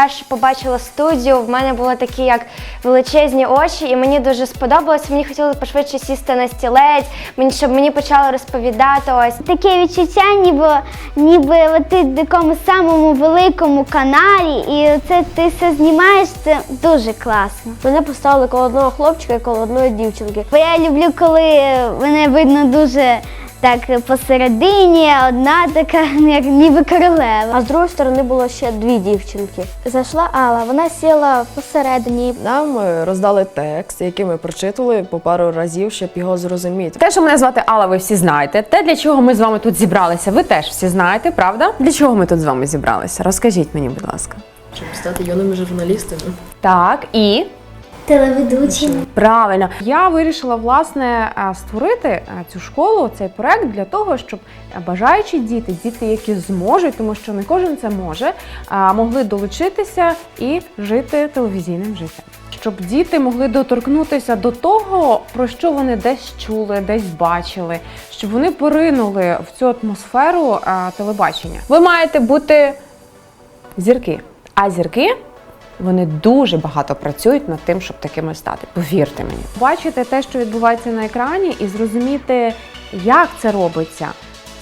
вперше побачила студію, в мене були такі як величезні очі, і мені дуже сподобалось. Мені хотілося пошвидше сісти на стілець, мені щоб мені почали розповідати. Ось Таке відчуття, ніби, ніби ти в такому самому великому каналі, і це ти все знімаєш, це дуже класно. Мене поставили коло одного хлопчика і коло одної дівчинки. Бо я люблю, коли мене видно дуже так посередині, одна така, як ніби королева. А з другої сторони було ще дві дівчинки. Зайшла Алла, вона сіла посередині. Нам е, роздали текст, який ми прочитували по пару разів, щоб його зрозуміти. Те, що мене звати Алла, ви всі знаєте. Те, для чого ми з вами тут зібралися, ви теж всі знаєте, правда? Для чого ми тут з вами зібралися? Розкажіть мені, будь ласка. Щоб стати юними журналістами. Так, і Телеведучими. правильно, я вирішила власне е, створити е, цю школу, цей проект для того, щоб бажаючі діти, діти, які зможуть, тому що не кожен це може, е, могли долучитися і жити телевізійним життям. Щоб діти могли доторкнутися до того, про що вони десь чули, десь бачили, щоб вони поринули в цю атмосферу телебачення. Ви маєте бути зірки, а зірки вони дуже багато працюють над тим, щоб такими стати. Повірте мені. Бачити те, що відбувається на екрані, і зрозуміти, як це робиться.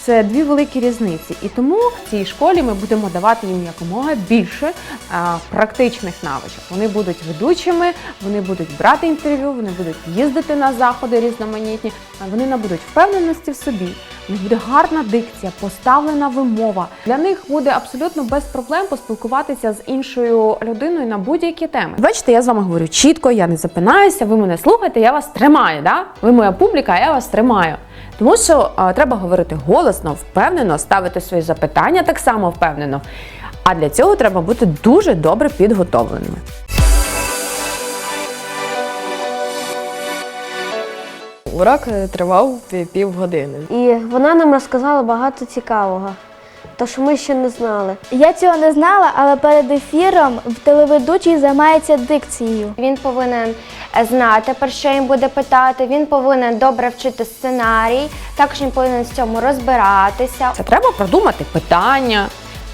Це дві великі різниці, і тому в цій школі ми будемо давати їм якомога більше а, практичних навичок. Вони будуть ведучими, вони будуть брати інтерв'ю, вони будуть їздити на заходи різноманітні. Вони набудуть впевненості в собі. У них буде гарна дикція, поставлена вимова. Для них буде абсолютно без проблем поспілкуватися з іншою людиною на будь-які теми. Бачите, я з вами говорю чітко, я не запинаюся. Ви мене слухаєте, я вас тримаю. Да? Ви моя публіка, а я вас тримаю. Тому що а, треба говорити голосно, впевнено, ставити свої запитання так само впевнено. А для цього треба бути дуже добре підготовленими. Урок е, тривав пі- півгодини. І вона нам розказала багато цікавого, то що ми ще не знали. Я цього не знала, але перед ефіром в телеведучий займається дикцією. він повинен е, знати, про що їм буде питати. Він повинен добре вчити сценарій, також він повинен з цьому розбиратися. Це треба продумати питання.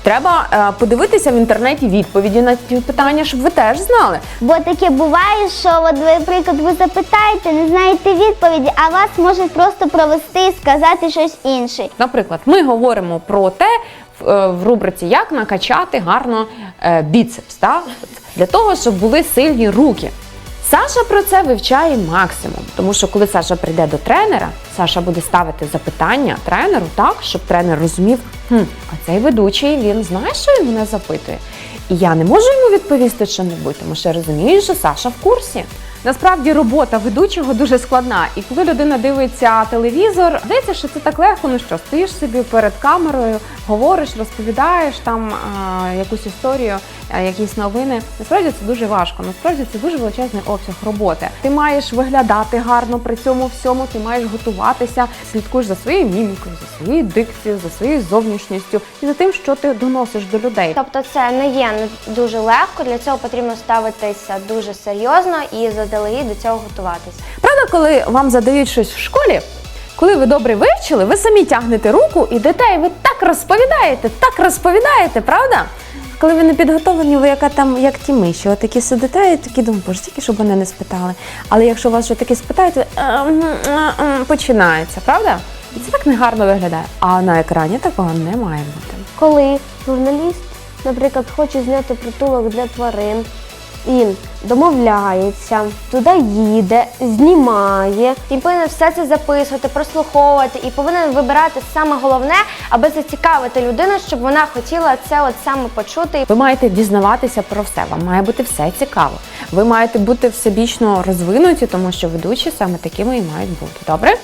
Треба е, подивитися в інтернеті відповіді на ці питання, щоб ви теж знали. Бо таке буває, що, от, ви, наприклад, ви запитаєте, не знаєте відповіді, а вас можуть просто провести і сказати щось інше. Наприклад, ми говоримо про те в, е, в рубриці Як накачати гарно е, біцепс, та? для того, щоб були сильні руки. Саша про це вивчає максимум, тому що коли Саша прийде до тренера, Саша буде ставити запитання тренеру так, щоб тренер розумів, хм, а цей ведучий він знає, що він мене запитує. І я не можу йому відповісти що-небудь, тому що я розумію, що Саша в курсі. Насправді робота ведучого дуже складна, і коли людина дивиться телевізор, здається, що це так легко. Ну що, стоїш собі перед камерою, говориш, розповідаєш там а, якусь історію, якісь новини. Насправді це дуже важко. Насправді це дуже величезний обсяг роботи. Ти маєш виглядати гарно при цьому всьому, ти маєш готуватися, слідкуєш за своєю мімікою, за своєю дикцією, за своєю зовнішністю і за тим, що ти доносиш до людей. Тобто це не є дуже легко, для цього потрібно ставитися дуже серйозно і заздалегідь до цього готуватися. Правда, коли вам задають щось в школі, коли ви добре вивчили, ви самі тягнете руку, ідете, і ви так розповідаєте, так розповідаєте, правда? Коли ви не підготовлені, ви яка там, як ті ми, що такі сидите і такі думаєте, боже, тільки щоб мене не спитали. Але якщо вас вже таки спитають, «Ем, ем, ем», починається, правда? І це так негарно виглядає. А на екрані такого не має бути. Коли журналіст, наприклад, хоче зняти притулок для тварин, він домовляється, туди їде, знімає. Він повинен все це записувати, прослуховувати і повинен вибирати саме головне, аби зацікавити людину, щоб вона хотіла це от саме почути. Ви маєте дізнаватися про все. Вам має бути все цікаво. Ви маєте бути всебічно розвинуті, тому що ведучі саме такими і мають бути. Добре?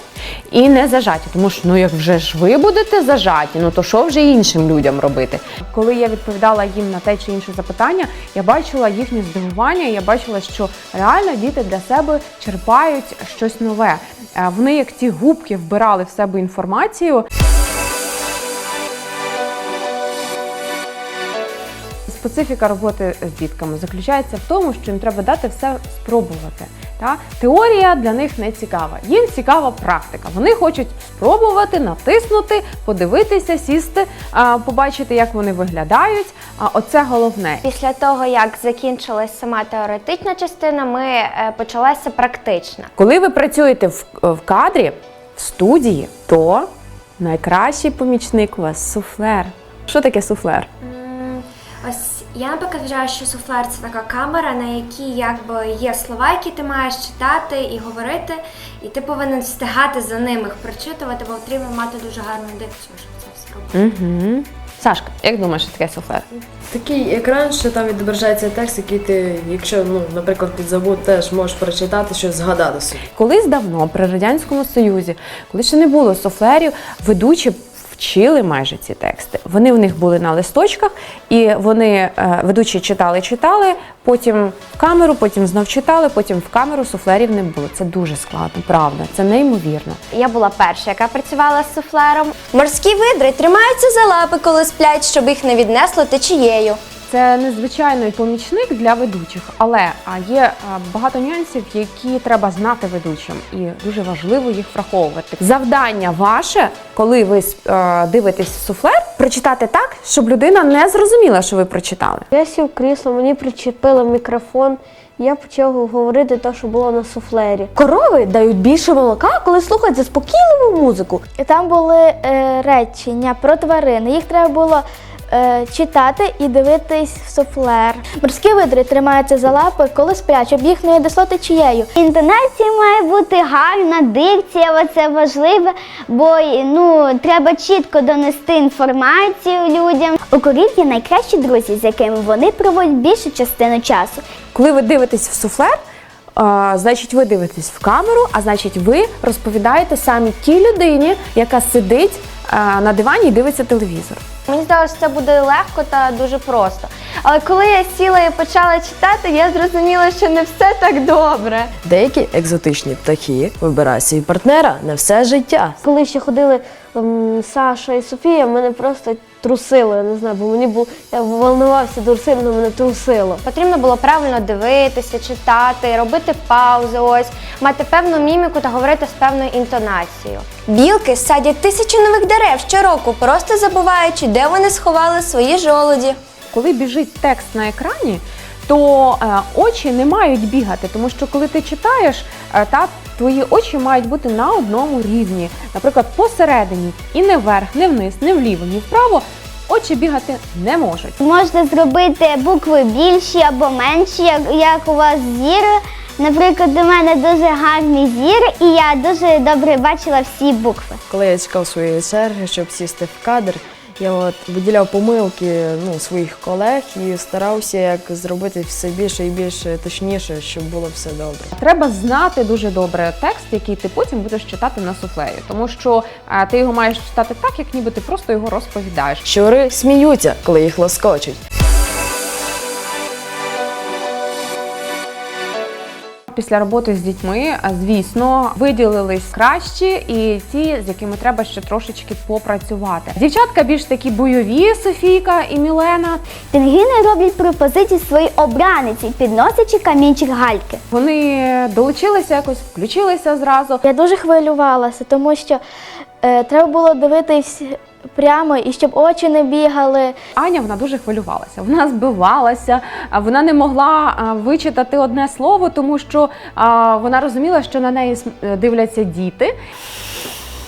І не зажаті, тому що ну як вже ж ви будете зажаті, ну то що вже іншим людям робити? Коли я відповідала їм на те чи інше запитання, я бачила їхнє здивування. Я бачила, що реально діти для себе черпають щось нове. Е, Вони як ті губки вбирали в себе інформацію. специфіка роботи з дітками заключається в тому, що їм треба дати все спробувати. Та? Теорія для них не цікава. Їм цікава практика. Вони хочуть спробувати, натиснути, подивитися, сісти, побачити, як вони виглядають. А оце головне. Після того, як закінчилась сама теоретична частина, ми е, почалася практична. Коли ви працюєте в, в кадрі, в студії, то найкращий помічник у вас суфлер. Що таке суфлер? Ось я наприклад вважаю, що суфлер це така камера, на якій якби є слова, які ти маєш читати і говорити, і ти повинен встигати за ними їх прочитувати, бо потрібно мати дуже гарну дикцію, щоб це все робити. Угу. Сашка, як думаєш, що таке суфлер? Такий екран, що там відображається текст, який ти, якщо, ну, наприклад, підзабув, теж можеш прочитати, щось згадати собі. Колись давно при радянському союзі, коли ще не було суфлерів, ведучі вчили майже ці тексти. Вони в них були на листочках, і вони е, ведучі читали, читали, потім в камеру, потім знов читали, потім в камеру суфлерів не було. Це дуже складно, правда, це неймовірно. Я була перша, яка працювала з суфлером. Морські видри тримаються за лапи, коли сплять, щоб їх не віднесло течією. Це незвичайний помічник для ведучих, але є багато нюансів, які треба знати ведучим, і дуже важливо їх враховувати. Завдання ваше, коли ви дивитесь суфлер, прочитати так, щоб людина не зрозуміла, що ви прочитали. Я сів в крісло, мені причепили мікрофон. Я почав говорити те, що було на суфлері. Корови дають більше молока, коли слухають заспокійливу музику. І там були е, речення про тварини. Їх треба було читати і дивитись в суфлер. Морські видри тримаються за лапи, коли сплять, щоб їх не відесло течією. Інтонація має бути гарна, дикція, це важливе, бо ну треба чітко донести інформацію людям. У корів є найкращі друзі, з якими вони проводять більшу частину часу. Коли ви дивитесь в суфлер, е, значить ви дивитесь в камеру, а значить ви розповідаєте самі тій людині, яка сидить е, на дивані і дивиться телевізор. Мені здалося, що це буде легко та дуже просто. Але коли я сіла і почала читати, я зрозуміла, що не все так добре. Деякі екзотичні птахи вибирають собі партнера на все життя. Коли ще ходили ем, Саша і Софія, мене просто трусило. Я не знаю, бо мені був я волнувався дуже сильно, мене трусило. Потрібно було правильно дивитися, читати, робити паузи, ось мати певну міміку та говорити з певною інтонацією. Білки садять тисячі нових дерев щороку, просто забуваючи, де вони сховали свої жолуді. Коли біжить текст на екрані, то е, очі не мають бігати, тому що коли ти читаєш, е, та твої очі мають бути на одному рівні, наприклад, посередині, і не вверх, не вниз, не вліво, ні вправо. Очі бігати не можуть. Можна зробити букви більші або менші, як, як у вас зір. Наприклад, у мене дуже гарний зір, і я дуже добре бачила всі букви. Коли я чекав своєї черги, щоб сісти в кадр, я от виділяв помилки ну, своїх колег і старався як зробити все більше і більше точніше, щоб було все добре. Треба знати дуже добре текст, який ти потім будеш читати на суфлеї, тому що а, ти його маєш читати так, як ніби ти просто його розповідаєш. Щури сміються, коли їх лоскочуть. Після роботи з дітьми, а, звісно, виділились кращі і ті, з якими треба ще трошечки попрацювати. Дівчатка більш такі бойові, Софійка і Мілена. Пінгвіни роблять пропозиції своїй обраниці, підносячи камінчик гальки. Вони долучилися якось, включилися зразу. Я дуже хвилювалася, тому що е, треба було дивитись прямо і щоб очі не бігали. Аня вона дуже хвилювалася. Вона збивалася, вона не могла вичитати одне слово, тому що вона розуміла, що на неї см- дивляться діти.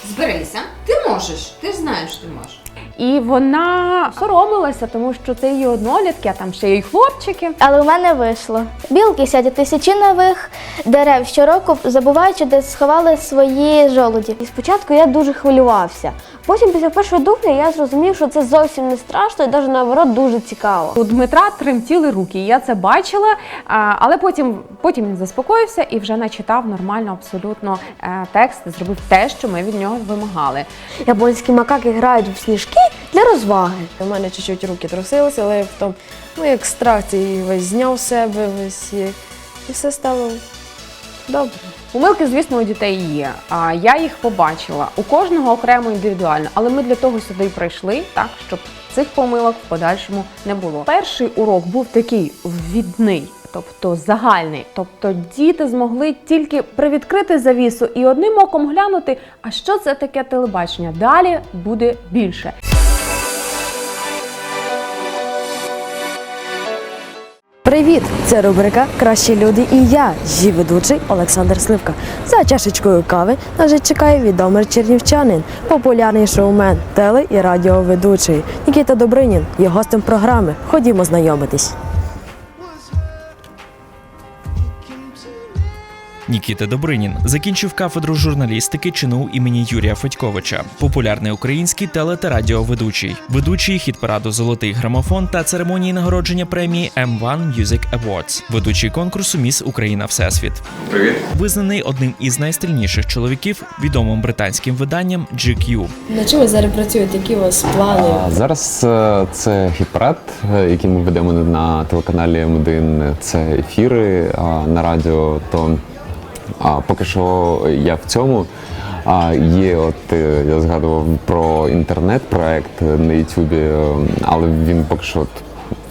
Зберися, ти можеш, ти знаєш, ти можеш. І вона соромилася, тому що це її однолітки, а там ще й хлопчики. Але у мене вийшло. Білки сядять тисячі нових дерев щороку, забуваючи, де сховали свої жолуді. І спочатку я дуже хвилювався. Потім, після першої дубля, я зрозумів, що це зовсім не страшно і навіть наоборот дуже цікаво. У Дмитра тремтіли руки, я це бачила, але потім, потім він заспокоївся і вже начитав нормально абсолютно е, текст, зробив те, що ми від нього вимагали. Японські макаки грають в сніжки для розваги. У мене чуть-чуть руки трусилися, але потім, ну як страх цей весь зняв себе, весь і, і все стало добре. Помилки, звісно, у дітей є. А я їх побачила у кожного окремо індивідуально, але ми для того сюди й прийшли, так щоб цих помилок в подальшому не було. Перший урок був такий ввідний. Тобто загальний, тобто діти змогли тільки привідкрити завісу і одним оком глянути, а що це таке телебачення. Далі буде більше. Привіт! Це рубрика Кращі люди і я, її ведучий Олександр Сливка. За чашечкою кави нас чекає відомий чернівчанин, популярний шоумен, теле і радіоведучий Нікіта Добринін є гостем програми. Ходімо знайомитись. Нікіта Добринін закінчив кафедру журналістики ЧНУ імені Юрія Федьковича, популярний український теле та радіоведучий, ведучий хіт-параду Золотий грамофон та церемонії нагородження премії M1 Music Awards, ведучий конкурсу Міс Україна Всесвіт. Привіт. Визнаний одним із найстильніших чоловіків відомим британським виданням GQ. На чому ви зараз працюєте? Які у вас плани? А зараз е, це хіт-парад, е, який ми ведемо на телеканалі М1. Це ефіри а на радіо. То а, поки що я в цьому. А є, от е, я згадував про інтернет-проект на Ютубі, е, але він поки що от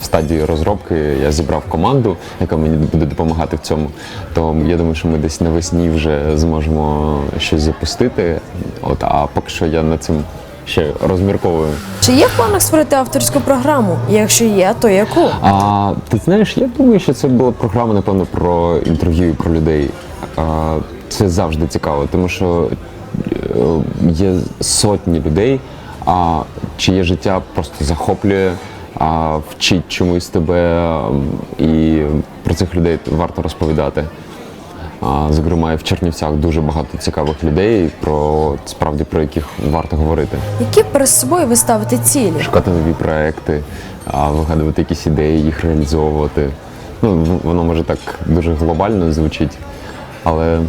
в стадії розробки. Я зібрав команду, яка мені буде допомагати в цьому. То я думаю, що ми десь навесні вже зможемо щось запустити. От, а поки що я над цим ще розмірковую. Чи є в планах створити авторську програму? Якщо є, то яку? А ти знаєш, я думаю, що це була програма, напевно, про інтерв'ю і про людей. Це завжди цікаво, тому що е, є сотні людей, а чиє життя просто захоплює, а вчить чомусь тебе, і про цих людей варто розповідати. Зокрема, і в Чернівцях дуже багато цікавих людей, про справді про яких варто говорити. Які перед собою ви ставите цілі? шукати нові проекти, вигадувати якісь ідеї, їх реалізовувати. Ну, воно може так дуже глобально звучить, але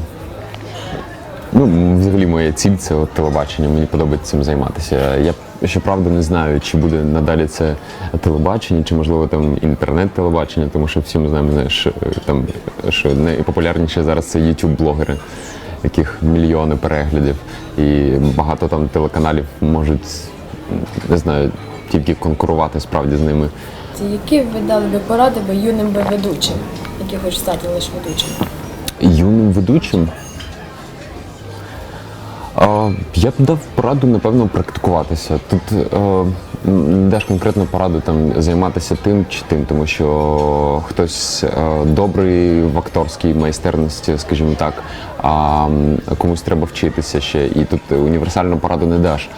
ну, взагалі моя ціль це от телебачення. Мені подобається цим займатися. Я щоправда не знаю, чи буде надалі це телебачення, чи можливо там інтернет-телебачення, тому що всі ми знаємо, знаєш, там що найпопулярніше зараз це youtube-блогери, яких мільйони переглядів, і багато там телеканалів можуть не знаю, тільки конкурувати справді з ними. Які ви дали би поради би юним би ведучим, які хочуть стати лише ведучим? Юним ведучим. Я б дав пораду, напевно, практикуватися. Тут не даш конкретну пораду там займатися тим чи тим, тому що хтось е, добрий в акторській майстерності, скажімо так, а комусь треба вчитися ще. І тут універсальну пораду не даш.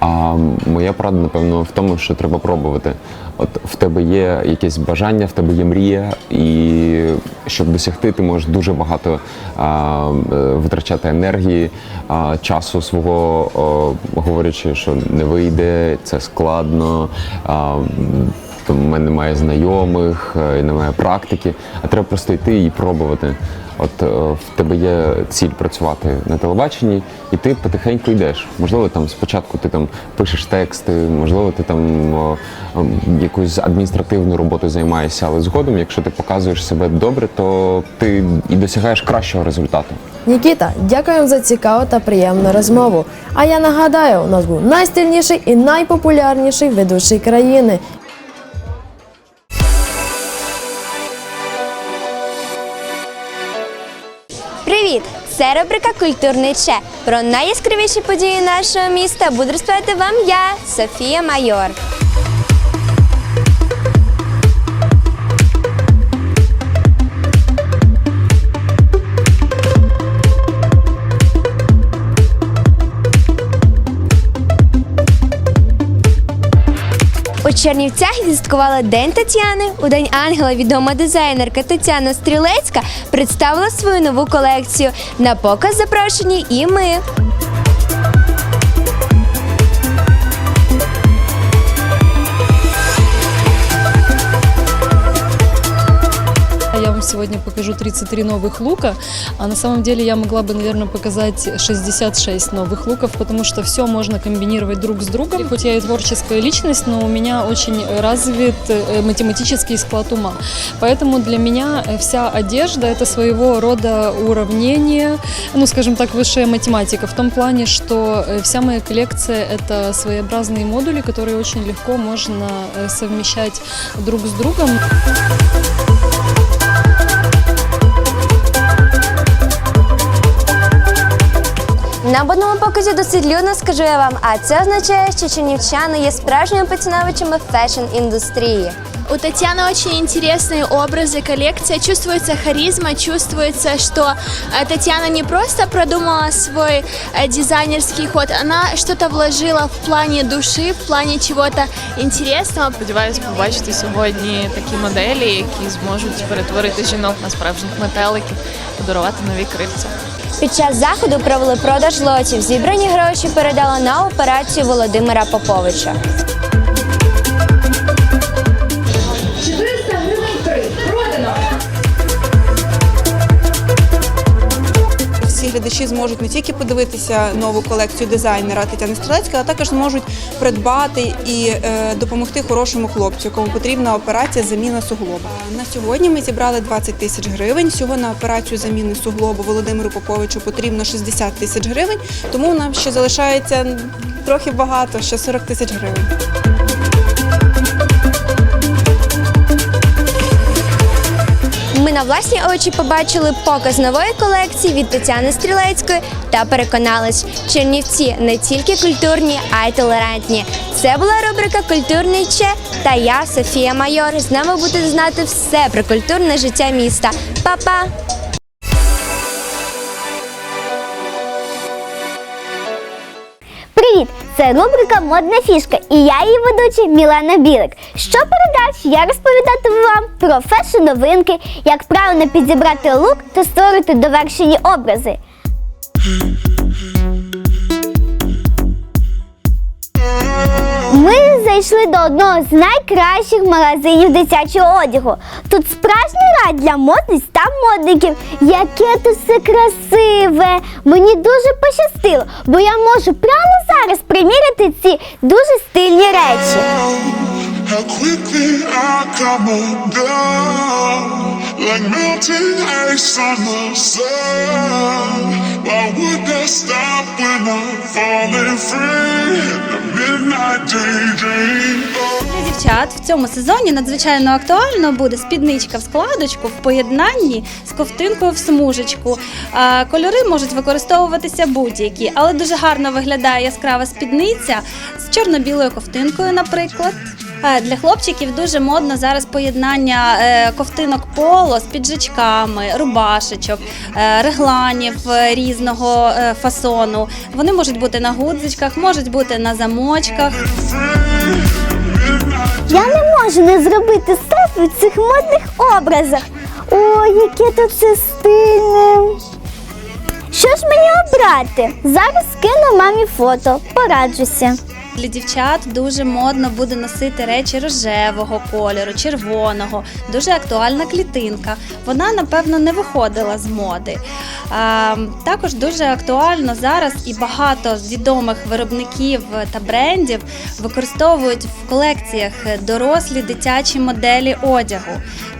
А моя порада, напевно, в тому, що треба пробувати. От в тебе є якесь бажання, в тебе є мрія, і щоб досягти, ти можеш дуже багато а, е, витрачати енергії, а, часу свого, о, говорячи, що не вийде, це складно. А, в мене немає знайомих, е, немає практики, а треба просто йти і пробувати. От е, в тебе є ціль працювати на телебаченні, і ти потихеньку йдеш. Можливо, там спочатку ти там пишеш тексти, можливо, ти там ем, якусь адміністративну роботу займаєшся, але згодом, якщо ти показуєш себе добре, то ти і досягаєш кращого результату. Нікіта, дякуємо за цікаву та приємну розмову. А я нагадаю, у нас був найстильніший і найпопулярніший ведучий країни. Це рубрика Культурний Че. Про найяскравіші події нашого міста буду розповідати вам я, Софія Майор. Чернівцях відсвяткували День Тетяни. У День Ангела відома дизайнерка Тетяна Стрілецька представила свою нову колекцію. На показ запрошені і ми. Сегодня покажу 33 новых лука, а на самом деле я могла бы, наверное, показать 66 новых луков, потому что все можно комбинировать друг с другом. Хоть я и творческая личность, но у меня очень развит э, математический склад ума. Поэтому для меня э, вся одежда – это своего рода уравнение, ну, скажем так, высшая математика, в том плане, что э, вся моя коллекция – это своеобразные модули, которые очень легко можно совмещать друг с другом. На одному показі досить людно, скажу я вам, а це означає, що чернівчани є справжніми поціновичами фешн-індустрії. У Татьяны очень интересные образы, коллекция. Чувствуется харизма, чувствуется, что э, Татьяна не просто продумала свой э, дизайнерский ход, она что-то вложила в плане души, в плане чего-то интересного. Сподіваюсь побачити сьогодні такі моделі, які зможуть перетворити жінок на справжніх метеликів, подарувати нові крильця. Під час заходу провели продаж лотів. Зібрані гроші передали на операцію Володимира Поповича. Глядачі зможуть не тільки подивитися нову колекцію дизайнера Тетяни Стрілецької, а також зможуть придбати і е, допомогти хорошому хлопцю, якому потрібна операція заміна суглоба. На сьогодні ми зібрали 20 тисяч гривень. Всього на операцію заміни суглобу Володимиру Поповичу потрібно 60 тисяч гривень, тому нам ще залишається трохи багато, ще 40 тисяч гривень. На власні очі побачили показ нової колекції від Тетяни Стрілецької та переконались, Чернівці не тільки культурні, а й толерантні. Це була рубрика Культурний Че та я, Софія Майор. З нами будете знати все про культурне життя міста. Па-па! Це рубрика Модна фішка і я її ведуча Мілана Білик. Що передач я розповідатиму вам про фешн-новинки, як правильно підібрати лук та створити довершені образи. Зайшли до одного з найкращих магазинів дитячого одягу. Тут справжній рай для модниць та модників. Яке тут все красиве! Мені дуже пощастило, бо я можу прямо зараз приміряти ці дуже стильні речі. How quickly I come undone, like melting ice on the sun. Why would that stop when I'm falling free the midnight daydream? Дівчат в цьому сезоні надзвичайно актуально буде спідничка в складочку в поєднанні з ковтинкою в смужечку. Кольори можуть використовуватися будь-які, але дуже гарно виглядає яскрава спідниця з чорно-білою ковтинкою, наприклад. Е, Для хлопчиків дуже модно зараз поєднання е, ковтинок поло з піджачками, рубашечок, е, регланів різного фасону. Вони можуть бути на гудзичках, можуть бути на замочках. Я не можу не зробити селфі в цих модних образах. Ой, яке тут все стильне. Що ж мені обрати? Зараз скину мамі фото, пораджуся. Для дівчат дуже модно буде носити речі рожевого кольору, червоного, дуже актуальна клітинка. Вона, напевно, не виходила з моди. А, також дуже актуально зараз і багато відомих виробників та брендів використовують в колекціях дорослі дитячі моделі одягу.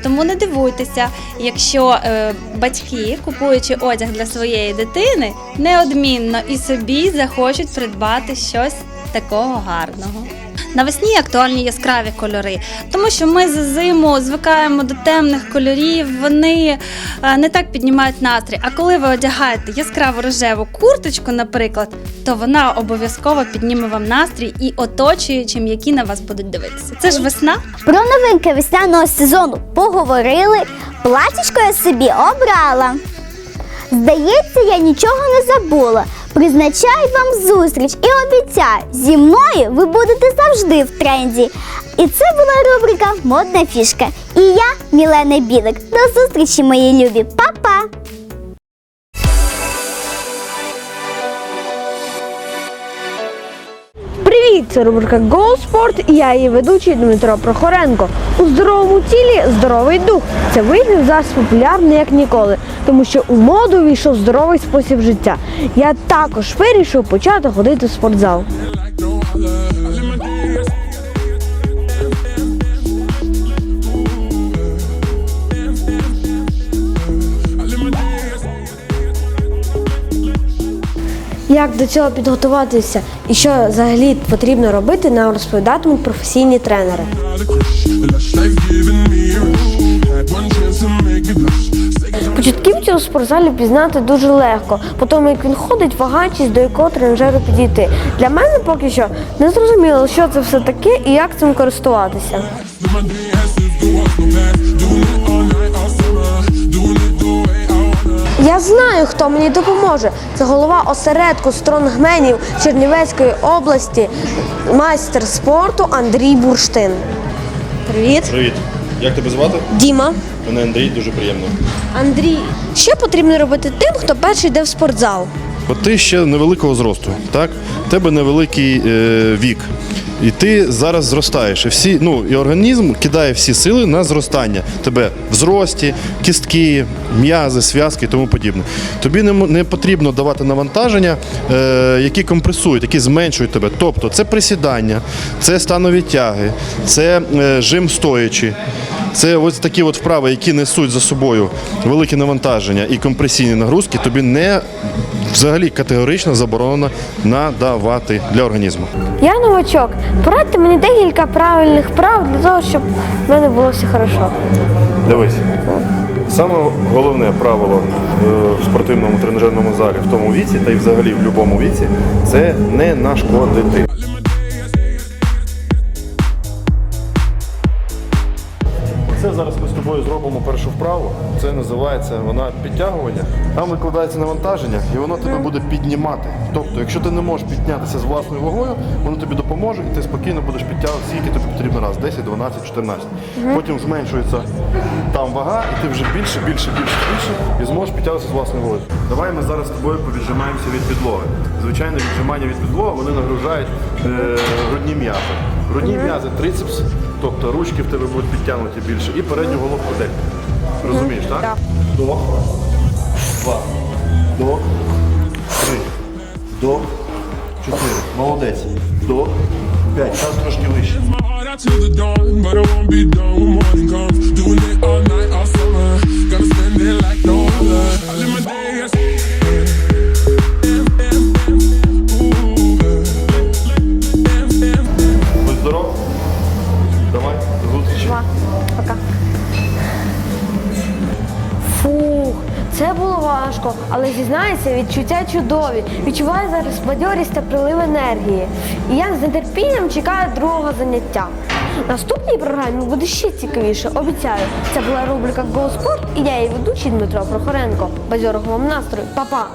Тому не дивуйтеся, якщо е, батьки, купуючи одяг для своєї дитини, неодмінно і собі захочуть придбати щось такого гарного. Навесні актуальні яскраві кольори, тому що ми за зиму звикаємо до темних кольорів, вони е, не так піднімають настрій. А коли ви одягаєте яскраво рожеву курточку, наприклад, то вона обов'язково підніме вам настрій і оточуючим, які на вас будуть дивитися. Це ж весна. Про новинки весняного сезону поговорили. Платічко я собі обрала. Здається, я нічого не забула. Призначаю вам зустріч і обіцяю, зі мною ви будете завжди в тренді. І це була рубрика Модна фішка. І я, Мілена Білик. До зустрічі, мої любі. Па-па! Це рубрика Голспорт і я її ведучий Дмитро Прохоренко. У здоровому тілі здоровий дух. Це вислів зараз популярний як ніколи, тому що у моду війшов здоровий спосіб життя. Я також вирішив почати ходити в спортзал. Як до цього підготуватися і що взагалі потрібно робити, нам розповідатимуть професійні тренери. Початківця у спортзалі пізнати дуже легко, по тому як він ходить, вагаючись, до якого тренажеру підійти. Для мене поки що не зрозуміло, що це все таке і як цим користуватися. Я знаю, хто мені допоможе. Це голова осередку стронгменів Чернівецької області, майстер спорту Андрій Бурштин. Привіт, Привіт. Як тебе звати? Діма. Мене Андрій, дуже приємно. Андрій, що потрібно робити тим, хто перший йде в спортзал? От ти ще невеликого зросту, так? У тебе невеликий е, вік. І ти зараз зростаєш. І всі, ну, і організм кидає всі сили на зростання. Тебе в зрості, кістки, м'язи, зв'язки і тому подібне. Тобі не, не потрібно давати навантаження, е, які компресують, які зменшують тебе. Тобто це присідання, це станові тяги, це е, жим стоячи. Це ось такі от вправи, які несуть за собою велике навантаження і компресійні нагрузки, тобі не взагалі категорично заборонено надавати для організму. Я новачок. Порадьте мені декілька правильних прав для того, щоб в мене було все хорошо. Дивись, саме головне правило е, в спортивному тренажерному залі в тому віці, та й взагалі в будь-якому віці, це не нашкодити. Тобою зробимо першу вправу. Це називається вона підтягування. Там викладається навантаження, і воно тебе буде піднімати. Тобто, якщо ти не можеш піднятися з власною вагою, воно тобі допоможе, і ти спокійно будеш підтягувати, скільки тобі потрібно раз 10, 12, 14. Потім зменшується там вага, і ти вже більше, більше, більше, більше і зможеш підтягуватися з власною вагою. Давай ми зараз з тобою повіджимаємося від підлоги. Звичайно, віджимання від підлоги вони нагружають е, грудні м'язи. Грудні м'язи, трицепс, тобто ручки в тебе будуть підтягнуті більше, і передню головку дельту. Розумієш, так? Так. Вдох. Два. Вдох. Три. Вдох. Чотири. Молодець. Вдох. П'ять. Зараз трошки вище. till the dawn, but I won't be done morning comes. Doing it all night, all summer. Gonna spend it like no other. I live my days. Це було важко, але зізнається, відчуття чудові. Відчуваю зараз бадьорість та прилив енергії. І я з нетерпінням чекаю другого заняття. Наступній програмі буде ще цікавіше, обіцяю. Це була рубрика Sport і я її ведучий Дмитро Прохоренко. Бадьорого вам настрою. Па-па!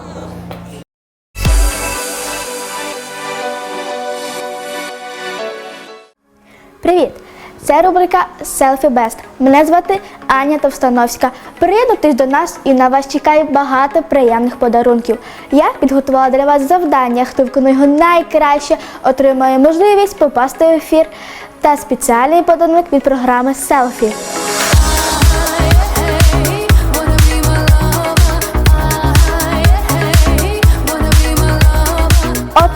Привіт! Це рубрика Селфі Бест. Мене звати Аня Товстановська. Приєднуйтесь до нас і на вас чекає багато приємних подарунків. Я підготувала для вас завдання. Хто виконує його найкраще, отримає можливість попасти в ефір та спеціальний подарунок від програми Селфі.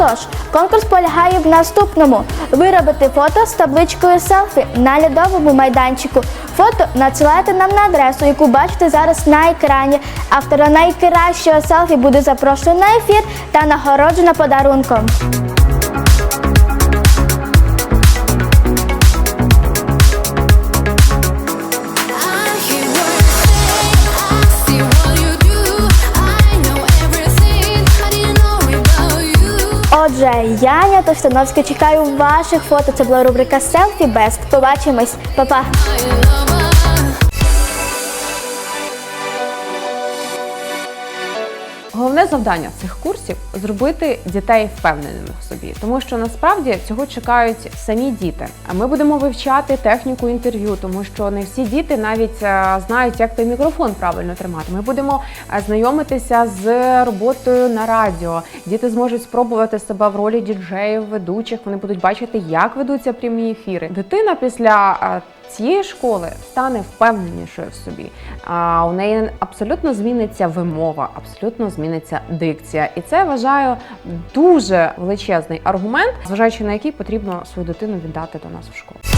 Отож, конкурс полягає в наступному: виробити фото з табличкою селфі на льодовому майданчику. Фото надсилайте нам на адресу, яку бачите зараз на екрані. Автора найкращого селфі буде запрошено на ефір та нагороджено подарунком. Отже, я, Аня Товстановська, чекаю ваших фото. Це була рубрика Селфі Бест. Побачимось, Па-па! Головне завдання цих курсів зробити дітей впевненими в собі, тому що насправді цього чекають самі діти. А ми будемо вивчати техніку інтерв'ю, тому що не всі діти навіть е, знають, як той мікрофон правильно тримати. Ми будемо е, знайомитися з роботою на радіо. Діти зможуть спробувати себе в ролі діджеїв, ведучих. Вони будуть бачити, як ведуться прямі ефіри. Дитина після е, цієї школи стане впевненішою в собі. А у неї абсолютно зміниться вимова, абсолютно зміниться дикція. І це вважаю дуже величезний аргумент, зважаючи на який потрібно свою дитину віддати до нас в школу.